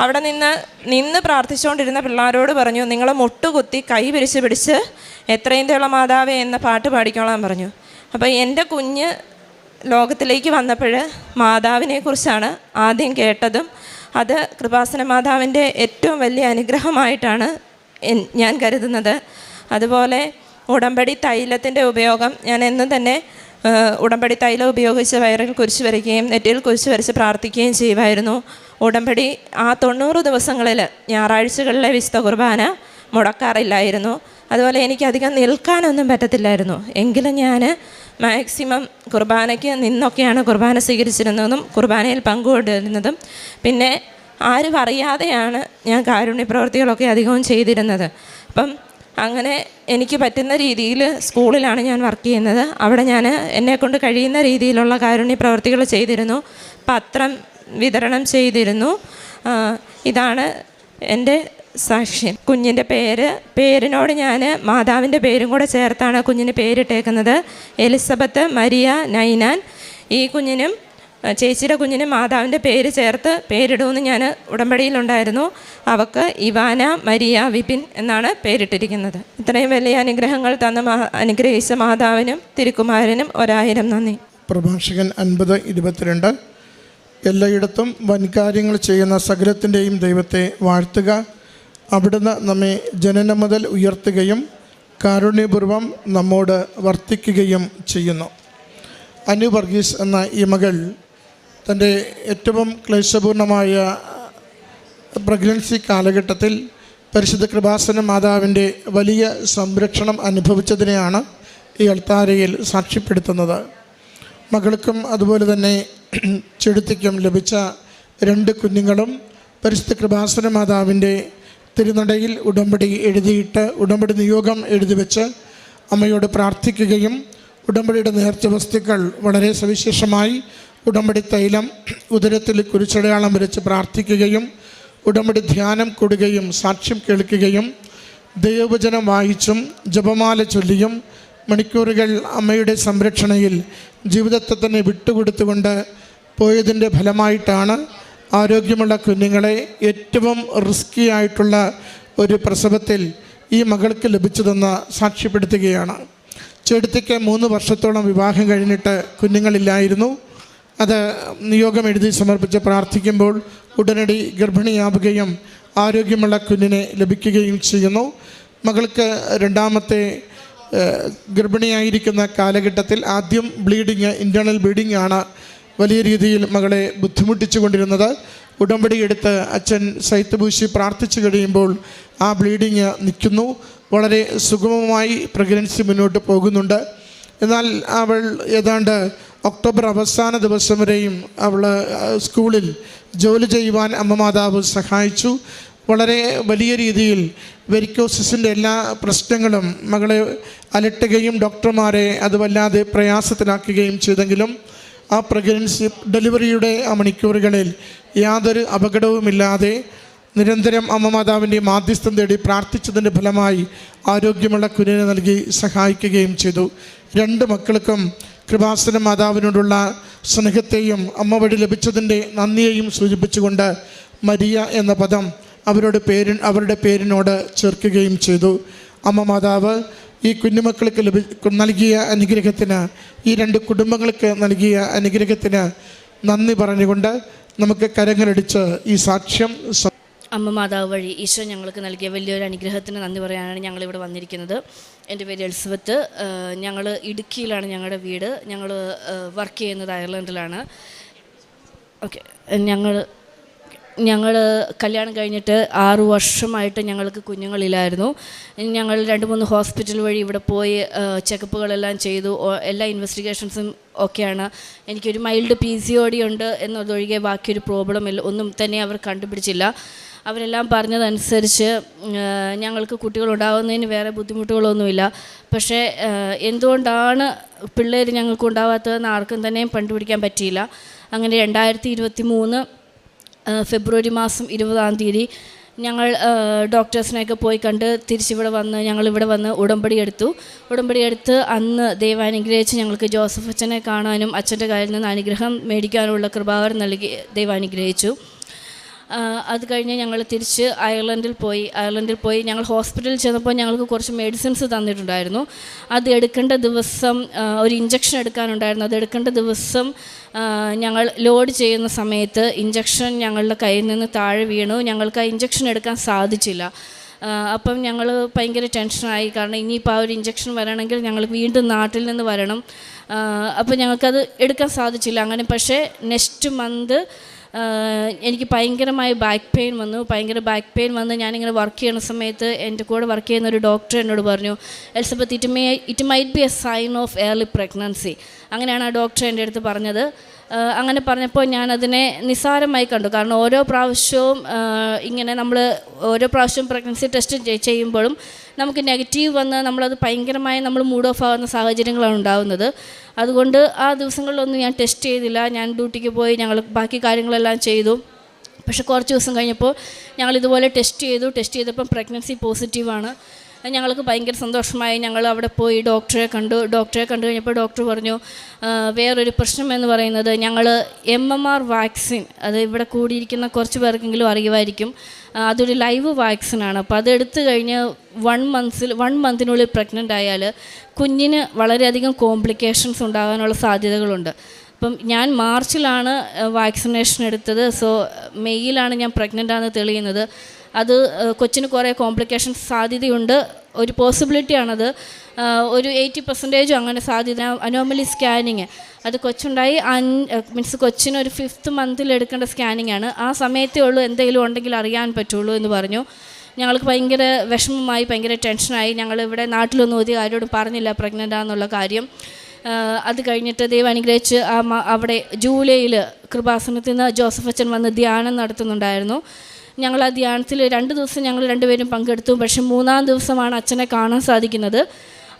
അവിടെ നിന്ന് നിന്ന് പ്രാർത്ഥിച്ചുകൊണ്ടിരുന്ന പിള്ളേരോട് പറഞ്ഞു നിങ്ങൾ മുട്ടുകുത്തി കൈ പിരിച്ച് പിടിച്ച് എത്രയും തള മാതാവേ എന്ന പാട്ട് പാടിക്കോളാൻ പറഞ്ഞു. അപ്പോൾ എന്റെ കുഞ്ഞ് ലോകത്തിലേക്ക് വന്നപ്പോൾ മാതാവിനെക്കുറിച്ചാണ് ആദ്യം കേട്ടതും അത് കൃപാസന മാതാവിന്റെ ഏറ്റവും വലിയ അനുഗ്രഹമായിട്ടാണ് ഞാൻ കരുതുന്നത്. അതുപോലെ ഉടമ്പടി തൈലത്തിന്റെ ഉപയോഗം ഞാൻ എന്നും തന്നെ ഉടമ്പടി തൈലം ഉപയോഗിച്ച് വയറിൽ കുരിശ് വരയ്ക്കുകയും നെറ്റിയിൽ കുരിശ് വരച്ച് പ്രാർത്ഥിക്കുകയും ചെയ്യുമായിരുന്നു. ഉടമ്പടി ആ തൊണ്ണൂറ് ദിവസങ്ങളിൽ ഞായറാഴ്ചകളിലെ വിശുദ്ധ കുർബാന മുടക്കാറില്ലായിരുന്നു. അതുപോലെ എനിക്കധികം നിൽക്കാനൊന്നും പറ്റത്തില്ലായിരുന്നു. എങ്കിലും ഞാൻ മാക്സിമം കുർബാനയ്ക്ക് നിന്നൊക്കെയാണ് കുർബാന സ്വീകരിച്ചിരുന്നതും കുർബാനയിൽ പങ്കുകൊണ്ടിരുന്നതും. പിന്നെ ആരും അറിയാതെയാണ് ഞാൻ കാരുണ്യ പ്രവർത്തികളൊക്കെ അധികവും ചെയ്തിരുന്നത്. അപ്പം അങ്ങനെ എനിക്ക് പറ്റുന്ന രീതിയിൽ സ്കൂളിലാണ് ഞാൻ വർക്ക് ചെയ്യുന്നത്. അവിടെ ഞാൻ എന്നെക്കൊണ്ട് കഴിയുന്ന രീതിയിലുള്ള കാരുണ്യ പ്രവർത്തികൾ ചെയ്തിരുന്നു. പത്രം വിതരണം ചെയ്തിരുന്നു. ഇതാണ് എന്റെ സാക്ഷ്യം. കുഞ്ഞിന്റെ പേര് പേരിനോട് ഞാൻ മാതാവിന്റെ പേരും കൂടെ ചേർത്താണ് കുഞ്ഞിന് പേരിട്ടേക്കുന്നത്. Elizabeth Maria Ninan. ഈ കുഞ്ഞിനും ചേച്ചിയുടെ കുഞ്ഞിനും മാതാവിന്റെ പേര് ചേർത്ത് പേരിടുമെന്ന് ഞാൻ ഉടമ്പടിയിലുണ്ടായിരുന്നു. അവക്ക് ഇവാന മരിയ വിപിൻ എന്നാണ് പേരിട്ടിരിക്കുന്നത്. ഇത്രയും വലിയ അനുഗ്രഹങ്ങൾ തന്ന അനുഗ്രഹിച്ച മാതാവിനും തിരുക്കുമാരനും ഒരായിരം നന്ദി. പ്രഭാഷകൻ അൻപത് ഇരുപത്തിരണ്ട്. എല്ലായിടത്തും വൻകാര്യങ്ങൾ ചെയ്യുന്ന സകലത്തിന്റെയും ദൈവത്തെ വാഴ്ത്തുക. അവിടുന്ന് നമ്മെ ജനനം മുതൽ ഉയർത്തുകയും കാരുണ്യപൂർവം നമ്മോട് വർത്തിക്കുകയും ചെയ്യുന്നു. അനു വർഗീസ് എന്ന ഈ മകൾ തന്റെ ഏറ്റവും ക്ലേശപൂർണമായ പ്രഗ്നൻസി കാലഘട്ടത്തിൽ പരിശുദ്ധ കൃപാസന മാതാവിന്റെ വലിയ സംരക്ഷണം അനുഭവിച്ചതിനെയാണ് ഈ അൾത്താരയിൽ സാക്ഷ്യപ്പെടുത്തുന്നത്. മകൾക്കും അതുപോലെ തന്നെ (clears throat) ചെടുത്തിക്കും ലഭിച്ച രണ്ട് കുഞ്ഞുങ്ങളും പരിശുദ്ധ കൃപാസന മാതാവിന്റെ തിരുനടയിൽ ഉടമ്പടി എഴുതിയിട്ട് ഉടമ്പടി നിയോഗം എഴുതി വെച്ച് അമ്മയോട് പ്രാർത്ഥിക്കുകയും ഉടമ്പടിയുടെ നേർച്ച വസ്തുക്കൾ വളരെ സവിശേഷമായി ഉടമ്പടി തൈലം ഉദരത്തിൽ കുരിച്ചടയാളം വരച്ച് പ്രാർത്ഥിക്കുകയും ഉടമ്പടി ധ്യാനം കൊടുകയും സാക്ഷ്യം കേൾക്കുകയും ദൈവവചനം വായിച്ചും ജപമാല ചൊല്ലിയും മണിക്കൂറുകൾ അമ്മയുടെ സംരക്ഷണയിൽ ജീവിതത്തെ തന്നെ വിട്ടുകൊടുത്തുകൊണ്ട് പോയതിന്റെ ഫലമായിട്ടാണ് ആരോഗ്യമുള്ള കുഞ്ഞുങ്ങളെ ഏറ്റവും റിസ്കി ആയിട്ടുള്ള ഒരു പ്രസവത്തിൽ ഈ മകൾക്ക് ലഭിച്ചതെന്ന് സാക്ഷ്യപ്പെടുത്തുകയാണ്. ചെടുത്തിക്ക് മൂന്ന് വർഷത്തോളം വിവാഹം കഴിഞ്ഞിട്ട് കുഞ്ഞുങ്ങളില്ലായിരുന്നു. അത് നിയോഗം എഴുതി സമർപ്പിച്ച് പ്രാർത്ഥിക്കുമ്പോൾ ഉടനടി ഗർഭിണിയാവുകയും ആരോഗ്യമുള്ള കുഞ്ഞിനെ ലഭിക്കുകയും ചെയ്യുന്നു. മകൾക്ക് രണ്ടാമത്തെ ഗർഭിണിയായിരിക്കുന്ന കാലഘട്ടത്തിൽ ആദ്യം ബ്ലീഡിങ് ഇന്റേർണൽ ബ്ലീഡിംഗ് ആണ് വലിയ രീതിയിൽ മകളെ ബുദ്ധിമുട്ടിച്ചു കൊണ്ടിരുന്നത് ഉടമ്പടി എടുത്ത് അച്ഛൻ സൈത്തപൂശി പ്രാർത്ഥിച്ചു കഴിയുമ്പോൾ ആ ബ്ലീഡിങ് നിൽക്കുന്നു. വളരെ സുഗമമായി പ്രഗ്നൻസി മുന്നോട്ട് പോകുന്നുണ്ട്. എന്നാൽ അവൾ ഏതാണ്ട് ഒക്ടോബർ അവസാന ദിവസം വരെയും അവൾ സ്കൂളിൽ ജോലി ചെയ്യുവാൻ അമ്മ മാതാവ് സഹായിച്ചു. വളരെ വലിയ രീതിയിൽ വെരിക്കോസിസിന്റെ എല്ലാ പ്രശ്നങ്ങളും മകളെ അലട്ടുകയും ഡോക്ടർമാരെ അത് വല്ലാതെ പ്രയാസത്തിലാക്കുകയും ചെയ്തെങ്കിലും ആ പ്രഗ്നൻസി ഡെലിവറിയുടെ ആ മണിക്കൂറുകളിൽ യാതൊരു അപകടവുമില്ലാതെ നിരന്തരം അമ്മ മാതാവിന്റെ മാധ്യസ്ഥം തേടി പ്രാർത്ഥിച്ചതിന്റെ ഫലമായി ആരോഗ്യമുള്ള കുഞ്ഞിനെ നൽകി സഹായിക്കുകയും ചെയ്തു. രണ്ട് മക്കൾക്കും കൃപാസന മാതാവിനോടുള്ള സ്നേഹത്തെയും അമ്മ വഴി ലഭിച്ചതിന്റെ നന്ദിയെയും സൂചിപ്പിച്ചുകൊണ്ട് മരിയ എന്ന പദം അവരുടെ പേരി അവരുടെ പേരിനോട് ചേർക്കുകയും ചെയ്തു. അമ്മ മാതാവ് ഈ കുഞ്ഞുമക്കൾക്ക് ലഭി നൽകിയ അനുഗ്രഹത്തിന് ഈ രണ്ട് കുടുംബങ്ങൾക്ക് നൽകിയ അനുഗ്രഹത്തിന് നന്ദി പറഞ്ഞുകൊണ്ട് നമുക്ക് കരങ്ങളടിച്ച് ഈ സാക്ഷ്യം അമ്മ മാതാവ് വഴി ഈശോ ഞങ്ങൾക്ക് നൽകിയ വലിയൊരു അനുഗ്രഹത്തിന് നന്ദി പറയാനാണ് ഞങ്ങളിവിടെ വന്നിരിക്കുന്നത്. എന്റെ പേര് എലിസബത്ത്. ഞങ്ങൾ ഇടുക്കിയിലാണ് ഞങ്ങളുടെ വീട്. ഞങ്ങൾ വർക്ക് ചെയ്യുന്നത് അയർലൻഡിലാണ്. ഓക്കെ ഞങ്ങൾ ഞങ്ങൾ കല്യാണം കഴിഞ്ഞിട്ട് ആറു വർഷമായിട്ട് ഞങ്ങൾക്ക് കുഞ്ഞുങ്ങളില്ലായിരുന്നു. ഞങ്ങൾ രണ്ട് മൂന്ന് ഹോസ്പിറ്റൽ വഴി ഇവിടെ പോയി ചെക്കപ്പുകളെല്ലാം ചെയ്തു. എല്ലാ ഇൻവെസ്റ്റിഗേഷൻസും ഒക്കെയാണ്. എനിക്കൊരു മൈൽഡ് പി സി ഒ ഉണ്ട് എന്നതൊഴികെ ബാക്കിയൊരു പ്രോബ്ലം ഇല്ല ഒന്നും തന്നെ അവർ കണ്ടുപിടിച്ചില്ല. അവരെല്ലാം പറഞ്ഞതനുസരിച്ച് ഞങ്ങൾക്ക് കുട്ടികളുണ്ടാകുന്നതിന് വേറെ ബുദ്ധിമുട്ടുകളൊന്നുമില്ല. പക്ഷേ എന്തുകൊണ്ടാണ് പിള്ളേർ ഞങ്ങൾക്ക് ഉണ്ടാവാത്തതെന്ന് ആർക്കും തന്നെയും കണ്ടുപിടിക്കാൻ പറ്റിയില്ല. അങ്ങനെ രണ്ടായിരത്തി ഇരുപത്തി മൂന്ന് ഫെബ്രുവരി മാസം ഇരുപതാം തീയതി ഞങ്ങൾ ഡോക്ടേഴ്സിനെയൊക്കെ പോയി കണ്ട് തിരിച്ചിവിടെ വന്ന് ഞങ്ങളിവിടെ വന്ന് ഉടമ്പടി എടുത്തു. ഉടമ്പടി എടുത്ത് അന്ന് ദൈവം അനുഗ്രഹിച്ച് ഞങ്ങൾക്ക് ജോസഫ് അച്ഛനെ കാണാനും അച്ഛന്റെ കയ്യിൽ നിന്ന് അനുഗ്രഹം മേടിക്കാനുള്ള കൃപാകരം നൽകി ദൈവം അനുഗ്രഹിച്ചു ആ, അത് കഴിഞ്ഞ് ഞങ്ങൾ തിരിച്ച് അയർലൻഡിൽ പോയി. അയർലൻഡിൽ പോയി ഞങ്ങൾ ഹോസ്പിറ്റലിൽ ചെന്നപ്പോൾ ഞങ്ങൾക്ക് കുറച്ച് മെഡിസിൻസ് തന്നിട്ടുണ്ടായിരുന്നു. അത് എടുക്കേണ്ട ദിവസം ഒരു ഇഞ്ചക്ഷൻ എടുക്കാനുണ്ടായിരുന്നു. അത് എടുക്കേണ്ട ദിവസം ഞങ്ങൾ ലോഡ് ചെയ്യുന്ന സമയത്ത് ഇഞ്ചക്ഷൻ ഞങ്ങളുടെ കയ്യിൽ നിന്ന് താഴെ വീണു. ഞങ്ങൾക്ക് ആ ഇഞ്ചക്ഷൻ എടുക്കാൻ സാധിച്ചില്ല. അപ്പം ഞങ്ങൾ ഭയങ്കര ടെൻഷനായി. കാരണം ഇനിയിപ്പോൾ ആ ഒരു ഇഞ്ചക്ഷൻ വരണമെങ്കിൽ ഞങ്ങൾ വീണ്ടും നാട്ടിൽ നിന്ന് വരണം. അപ്പോൾ ഞങ്ങൾക്കത് എടുക്കാൻ സാധിച്ചില്ല. അങ്ങനെ പക്ഷേ നെക്സ്റ്റ് മന്ത് എനിക്ക് ഭയങ്കരമായ ബാക്ക് പെയിൻ വന്നു. ഭയങ്കര ബാക്ക് പെയിൻ വന്ന് ഞാനിങ്ങനെ വർക്ക് ചെയ്യുന്ന സമയത്ത് എന്റെ കൂടെ വർക്ക് ചെയ്യുന്ന ഒരു ഡോക്ടർ എന്നോട് പറഞ്ഞു Elizabeth it may it might be a sign of early pregnancy അങ്ങനെയാണ് ആ ഡോക്ടർ എന്റെ അടുത്ത് പറഞ്ഞത്. അങ്ങനെ പറഞ്ഞപ്പോൾ ഞാനതിനെ നിസ്സാരമായി കണ്ടു. കാരണം ഓരോ പ്രാവശ്യവും ഇങ്ങനെ നമ്മൾ ഓരോ പ്രാവശ്യവും പ്രഗ്നൻസി ടെസ്റ്റ് ചെയ്യുമ്പോഴും നമുക്ക് നെഗറ്റീവ് വന്ന് നമ്മളത് ഭയങ്കരമായി നമ്മൾ മൂഡ് ഓഫ് ആവുന്ന സാഹചര്യങ്ങളാണ് ഉണ്ടാകുന്നത് അതുകൊണ്ട് ആ ദിവസങ്ങളിലൊന്നും ഞാൻ ടെസ്റ്റ് ചെയ്തില്ല. ഞാൻ ഡ്യൂട്ടിക്ക് പോയി ഞങ്ങൾ ബാക്കി കാര്യങ്ങളെല്ലാം ചെയ്തു. പക്ഷെ കുറച്ച് ദിവസം കഴിഞ്ഞപ്പോൾ ഞങ്ങൾ ഇതുപോലെ ടെസ്റ്റ് ചെയ്തു. ടെസ്റ്റ് ചെയ്തപ്പം പ്രഗ്നൻസി പോസിറ്റീവാണ് ഞങ്ങൾക്ക് ഭയങ്കര സന്തോഷമായി. ഞങ്ങൾ അവിടെ പോയി ഡോക്ടറെ കണ്ടു. ഡോക്ടറെ കണ്ടു കഴിഞ്ഞപ്പോൾ ഡോക്ടർ പറഞ്ഞു "ആ, വേറൊരു പ്രശ്നം എന്ന് പറയുന്നത് ഞങ്ങൾ എം എം ആർ വാക്സിൻ അത് ഇവിടെ കൂടിയിരിക്കുന്ന കുറച്ച് പേർക്കെങ്കിലും അറിയുമായിരിക്കും. അതൊരു ലൈവ് വാക്സിനാണ് അപ്പോൾ അത് എടുത്തു കഴിഞ്ഞ് വൺ മന്ത്സിൽ വൺ മന്തിനുള്ളിൽ പ്രഗ്നന്റ് ആയാൽ കുഞ്ഞിന് വളരെയധികം കോംപ്ലിക്കേഷൻസ് ഉണ്ടാകാനുള്ള സാധ്യതകളുണ്ട്. അപ്പം ഞാൻ മാർച്ചിലാണ് വാക്സിനേഷൻ എടുത്തത്. സോ മെയ്യിലാണ് ഞാൻ പ്രഗ്നന്റ് ആണെന്ന് തെളിയുന്നത്. അത് കൊച്ചിന് കുറേ കോംപ്ലിക്കേഷൻ സാധ്യതയുണ്ട്. ഒരു പോസിബിലിറ്റിയാണത് ഒരു എയ്റ്റി പെർസെന്റേജും അങ്ങനെ സാധ്യത അനോമലി സ്കാനിങ് അത് കൊച്ചുണ്ടായി അഞ്ച് മീൻസ് കൊച്ചിന് ഒരു ഫിഫ്ത്ത് മന്തിൽ എടുക്കേണ്ട സ്കാനിങ് ആണ്. ആ സമയത്തേ ഉള്ളൂ എന്തെങ്കിലും ഉണ്ടെങ്കിൽ അറിയാൻ പറ്റുള്ളൂ എന്ന് പറഞ്ഞു. ഞങ്ങൾക്ക് ഭയങ്കര വിഷമമായി ഭയങ്കര ടെൻഷനായി. ഞങ്ങൾ ഇവിടെ നാട്ടിലൊന്നും ഒരു ആരോടും പറഞ്ഞില്ല പ്രഗ്നന്റ് ആണെന്നുള്ള കാര്യം. അത് കഴിഞ്ഞിട്ട് ദൈവം അനുഗ്രഹിച്ച് അവിടെ ജൂലൈയിൽ കൃപാസനത്തിൽ നിന്ന് ജോസഫ് അച്ഛൻ വന്ന് ധ്യാനം നടത്തുന്നുണ്ടായിരുന്നു. ഞങ്ങൾ ആ ധ്യാനത്തിൽ രണ്ട് ദിവസം ഞങ്ങൾ രണ്ടുപേരും പങ്കെടുത്തു. പക്ഷെ മൂന്നാം ദിവസമാണ് അച്ഛനെ കാണാൻ സാധിക്കുന്നത്.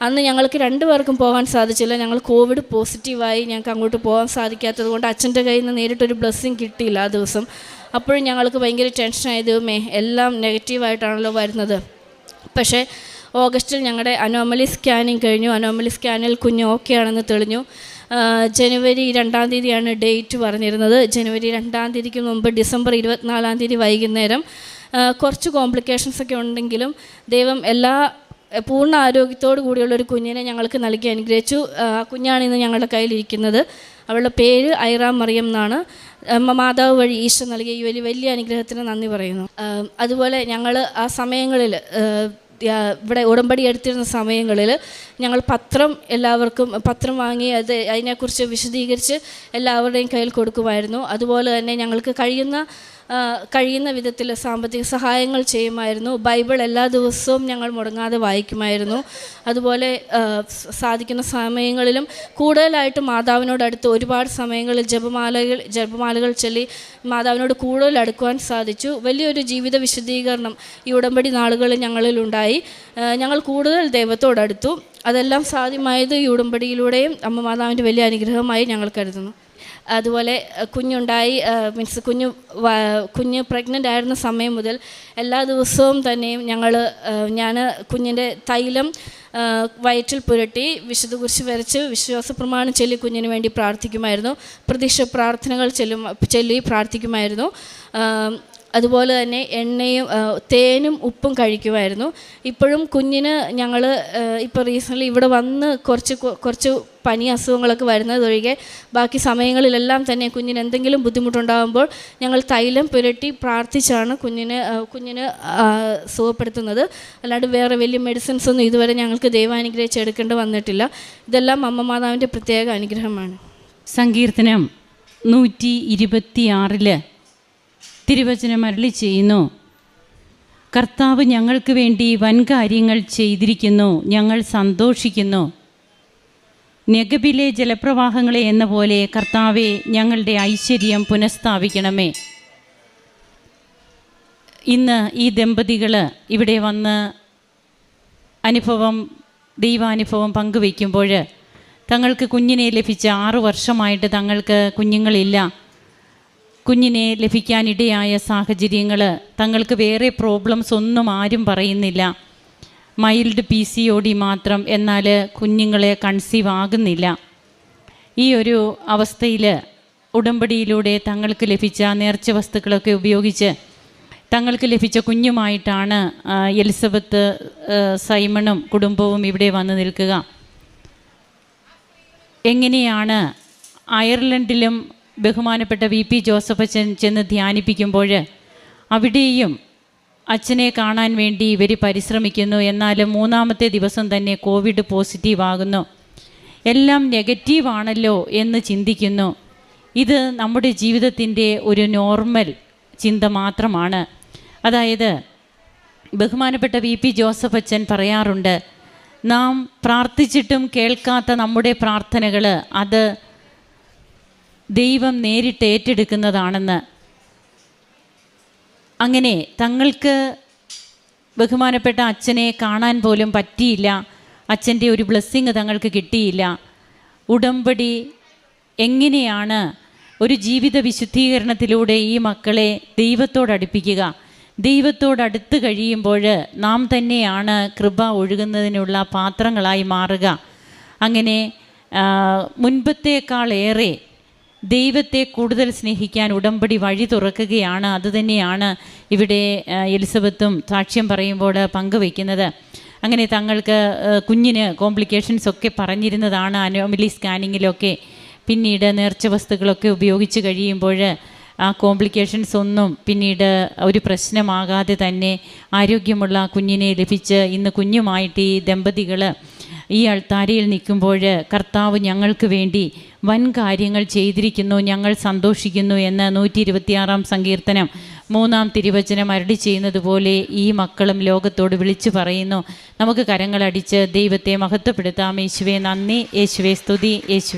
അന്ന് ഞങ്ങൾക്ക് രണ്ടു രണ്ടുപേർക്കും പോകാൻ സാധിച്ചില്ല. ഞങ്ങൾ കോവിഡ് പോസിറ്റീവായി ഞങ്ങൾക്ക് അങ്ങോട്ട് പോകാൻ സാധിക്കാത്തത് കൊണ്ട് അച്ഛന്റെ കയ്യിൽ നിന്ന് നേരിട്ടൊരു ബ്ലെസ്സിങ് കിട്ടിയില്ല ആ ദിവസം. അപ്പോഴും ഞങ്ങൾക്ക് ഭയങ്കര ടെൻഷനായി ദൈവമേ എല്ലാം നെഗറ്റീവായിട്ടാണല്ലോ വരുന്നത്. പക്ഷേ ഓഗസ്റ്റിൽ ഞങ്ങളുടെ അനോമലി സ്കാനിങ് കഴിഞ്ഞു. അനോമലി സ്കാനിൽ കുഞ്ഞ് ഓക്കെ ആണെന്ന് തെളിഞ്ഞു. ജനുവരി രണ്ടാം തീയതിയാണ് ഡേറ്റ് പറഞ്ഞിരുന്നത്. ജനുവരി രണ്ടാം തീയതിക്ക് മുമ്പ് ഡിസംബർ ഇരുപത്തിനാലാം തീയതി വൈകുന്നേരം കുറച്ച് കോംപ്ലിക്കേഷൻസ് ഒക്കെ ഉണ്ടെങ്കിലും ദൈവം എല്ലാ പൂർണ ആരോഗ്യത്തോടു കൂടിയുള്ള ഒരു കുഞ്ഞിനെ ഞങ്ങൾക്ക് നൽകി അനുഗ്രഹിച്ചു. ആ കുഞ്ഞാണ് ഇന്ന് ഞങ്ങളുടെ കയ്യിലിരിക്കുന്നത്. അവളുടെ പേര് ഐറാം മറിയം എന്നാണ്. മാതാവ് വഴി ഈശ്വരൻ നൽകിയ ഈ വലിയ വലിയ അനുഗ്രഹത്തിന് നന്ദി പറയുന്നു. അതുപോലെ ഞങ്ങൾ ആ സമയങ്ങളിൽ ഇവിടെ ഉടമ്പടി എടുത്തിരുന്ന സമയങ്ങളിൽ ഞങ്ങൾ പത്രം എല്ലാവർക്കും പത്രം വാങ്ങി അത് അതിനെക്കുറിച്ച് വിശദീകരിച്ച് എല്ലാവരുടെയും കയ്യിൽ കൊടുക്കുമായിരുന്നു. അതുപോലെ തന്നെ ഞങ്ങൾക്ക് കഴിയുന്ന കഴിയുന്ന വിധത്തിൽ സാമ്പത്തിക സഹായങ്ങൾ ചെയ്യുമായിരുന്നു. ബൈബിൾ എല്ലാ ദിവസവും ഞങ്ങൾ മുടങ്ങാതെ വായിക്കുമായിരുന്നു. അതുപോലെ സാധിക്കുന്ന സമയങ്ങളിലും കൂടുതലായിട്ട് മാതാവിനോട് അടുത്ത് ഒരുപാട് സമയങ്ങളിൽ ജപമാലകൾ ജപമാലകൾ ചൊല്ലി മാതാവിനോട് കൂടുതൽ അടുക്കുവാൻ സാധിച്ചു. വലിയൊരു ജീവിത വിശദീകരണം ഈ ഉടമ്പടി നാളുകളിൽ ഞങ്ങളിലുണ്ടായി ഞങ്ങൾ കൂടുതൽ ദൈവത്തോടടുത്തു. അതെല്ലാം സാധ്യമായത് ഈ ഉടമ്പടിയിലൂടെയും അമ്മ മാതാവിന്റെ വലിയ അനുഗ്രഹമായി ഞങ്ങൾ കരുതുന്നു. അതുപോലെ കുഞ്ഞുണ്ടായി മീൻസ് കുഞ്ഞ് കുഞ്ഞ് പ്രഗ്നന്റ് ആയിരുന്ന സമയം മുതൽ എല്ലാ ദിവസവും തന്നെയും ഞങ്ങൾ ഞാൻ കുഞ്ഞിന്റെ തൈലം വയറ്റിൽ പുരട്ടി വിശുദ്ധ കുറിച്ച് വരച്ച് വിശ്വാസ പ്രമാണം ചൊല്ലി കുഞ്ഞിന് വേണ്ടി പ്രാർത്ഥിക്കുമായിരുന്നു. പ്രതീക്ഷ പ്രാർത്ഥനകൾ ചെല്ലും ചൊല്ലി പ്രാർത്ഥിക്കുമായിരുന്നു. അതുപോലെ തന്നെ എണ്ണയും തേനും ഉപ്പും കഴിക്കുമായിരുന്നു. ഇപ്പോഴും കുഞ്ഞിന് ഞങ്ങൾ ഇപ്പോൾ റീസെന്റ്ലി ഇവിടെ വന്ന് കുറച്ച് കുറച്ച് പനി അസുഖങ്ങളൊക്കെ വരുന്നതൊഴികെ ബാക്കി സമയങ്ങളിലെല്ലാം തന്നെ കുഞ്ഞിന് എന്തെങ്കിലും ബുദ്ധിമുട്ടുണ്ടാകുമ്പോൾ ഞങ്ങൾ തൈലം പുരട്ടി പ്രാർത്ഥിച്ചാണ് കുഞ്ഞിന് കുഞ്ഞിന് സുഖപ്പെടുത്തുന്നത്. അല്ലാണ്ട് വേറെ വലിയ മെഡിസിൻസ് ഒന്നും ഇതുവരെ ഞങ്ങൾക്ക് ദൈവാനുഗ്രഹിച്ച് എടുക്കേണ്ടി വന്നിട്ടില്ല. ഇതെല്ലാം അമ്മ മാതാവിന്റെ പ്രത്യേക അനുഗ്രഹമാണ്. സങ്കീർത്തനം നൂറ്റി ഇരുപത്തിയാറിൽ തിരുവചനം അരളി ചെയ്യുന്നു. കർത്താവ് ഞങ്ങൾക്ക് വേണ്ടി വൻകാര്യങ്ങൾ ചെയ്തിരിക്കുന്നു. ഞങ്ങൾ സന്തോഷിക്കുന്നു. നെഗബിലെ ജലപ്രവാഹങ്ങളെ എന്ന പോലെ കർത്താവെ ഞങ്ങളുടെ ഐശ്വര്യം പുനഃസ്ഥാപിക്കണമേ. ഇന്ന് ഈ ദമ്പതികൾ ഇവിടെ വന്ന് അനുഭവം ദൈവാനുഭവം പങ്കുവയ്ക്കുമ്പോൾ തങ്ങൾക്ക് കുഞ്ഞിനെ ലഭിച്ച ആറു വർഷമായിട്ട് തങ്ങൾക്ക് കുഞ്ഞുങ്ങളില്ല. കുഞ്ഞിനെ ലഭിക്കാനിടയായ സാഹചര്യങ്ങൾ തങ്ങൾക്ക് വേറെ പ്രോബ്ലംസ് ഒന്നും ആരും പറയുന്നില്ല. Mild P C O D മാത്രം എന്നാൽ കുഞ്ഞുങ്ങളെ കൺസീവ് ആകുന്നില്ല. ഈ ഒരു അവസ്ഥയിൽ ഉടമ്പടിയിലൂടെ തങ്ങൾക്ക് ലഭിച്ച നേർച്ച വസ്തുക്കളൊക്കെ ഉപയോഗിച്ച് തങ്ങൾക്ക് ലഭിച്ച കുഞ്ഞുമായിട്ടാണ് എലിസബത്ത് സൈമണും കുടുംബവും ഇവിടെ വന്ന് നിൽക്കുക. എങ്ങനെയാണ് അയർലൻഡിലും ബഹുമാനപ്പെട്ട വി പി ജോസഫ് അച്ഛൻ ചെന്ന് ധ്യാനിപ്പിക്കുമ്പോൾ അവിടെയും അച്ഛനെ കാണാൻ വേണ്ടി ഇവർ പരിശ്രമിക്കുന്നു. എന്നാൽ മൂന്നാമത്തെ ദിവസം തന്നെ കോവിഡ് പോസിറ്റീവ് ആകുന്നു. എല്ലാം നെഗറ്റീവ് ആണല്ലോ എന്ന് ചിന്തിക്കുന്നു. ഇത് നമ്മുടെ ജീവിതത്തിന്റെ ഒരു നോർമൽ ചിന്ത മാത്രമാണ്. അതായത് ബഹുമാനപ്പെട്ട വി പി ജോസഫ് അച്ഛൻ പറയാറുണ്ട് നാം പ്രാർത്ഥിച്ചിട്ടും കേൾക്കാത്ത നമ്മുടെ പ്രാർത്ഥനകൾ അത് ദൈവം നേരിട്ട് ഏറ്റെടുക്കുന്നതാണെന്ന്. അങ്ങനെ തങ്ങൾക്ക് ബഹുമാനപ്പെട്ട അച്ഛനെ കാണാൻ പോലും പറ്റിയില്ല. അച്ഛന്റെ ഒരു ബ്ലെസ്സിങ് തങ്ങൾക്ക് കിട്ടിയില്ല. ഉടമ്പടി എങ്ങനെയാണ് ഒരു ജീവിത വിശുദ്ധീകരണത്തിലൂടെ ഈ മക്കളെ ദൈവത്തോടടുപ്പിക്കുക ദൈവത്തോടടുത്ത് കഴിയുമ്പോൾ നാം തന്നെയാണ് കൃപ ഒഴുകുന്നതിനുള്ള പാത്രങ്ങളായി മാറുക. അങ്ങനെ മുൻപത്തേക്കാളേറെ ദൈവത്തെ കൂടുതൽ സ്നേഹിക്കാൻ ഉടമ്പടി വഴി തുറക്കുകയാണ്. അതുതന്നെയാണ് ഇവിടെ എലിസബത്തും സാക്ഷ്യം പറയുമ്പോൾ പങ്കുവയ്ക്കുന്നത്. അങ്ങനെ തങ്ങൾക്ക് കുഞ്ഞിന് കോംപ്ലിക്കേഷൻസ് ഒക്കെ പറഞ്ഞിരുന്നതാണ് അനോമലി സ്കാനിങ്ങിലൊക്കെ. പിന്നീട് നേർച്ച വസ്തുക്കളൊക്കെ ഉപയോഗിച്ച് കഴിയുമ്പോൾ ആ കോംപ്ലിക്കേഷൻസ് ഒന്നും പിന്നീട് ഒരു പ്രശ്നമാകാതെ തന്നെ ആരോഗ്യമുള്ള കുഞ്ഞിനെ ലഭിച്ച് ഇന്ന് കുഞ്ഞുമായിട്ട് ഈ ദമ്പതികൾ ഈ അൾത്താരയിൽ നിൽക്കുമ്പോൾ കർത്താവ് ഞങ്ങൾക്ക് വേണ്ടി വൻ കാര്യങ്ങൾ ചെയ്തിരിക്കുന്നു ഞങ്ങൾ സന്തോഷിക്കുന്നു എന്ന് നൂറ്റി ഇരുപത്തിയാറാം സങ്കീർത്തനം മൂന്നാം തിരുവചനം അരടി ചെയ്യുന്നത് പോലെ ഈ മക്കളും ലോകത്തോട് വിളിച്ചു പറയുന്നു. നമുക്ക് കരങ്ങളടിച്ച് ദൈവത്തെ മഹത്വപ്പെടുത്താം. യേശുവെ നന്ദി. യേശുവെ സ്തുതി. യേശുവെ.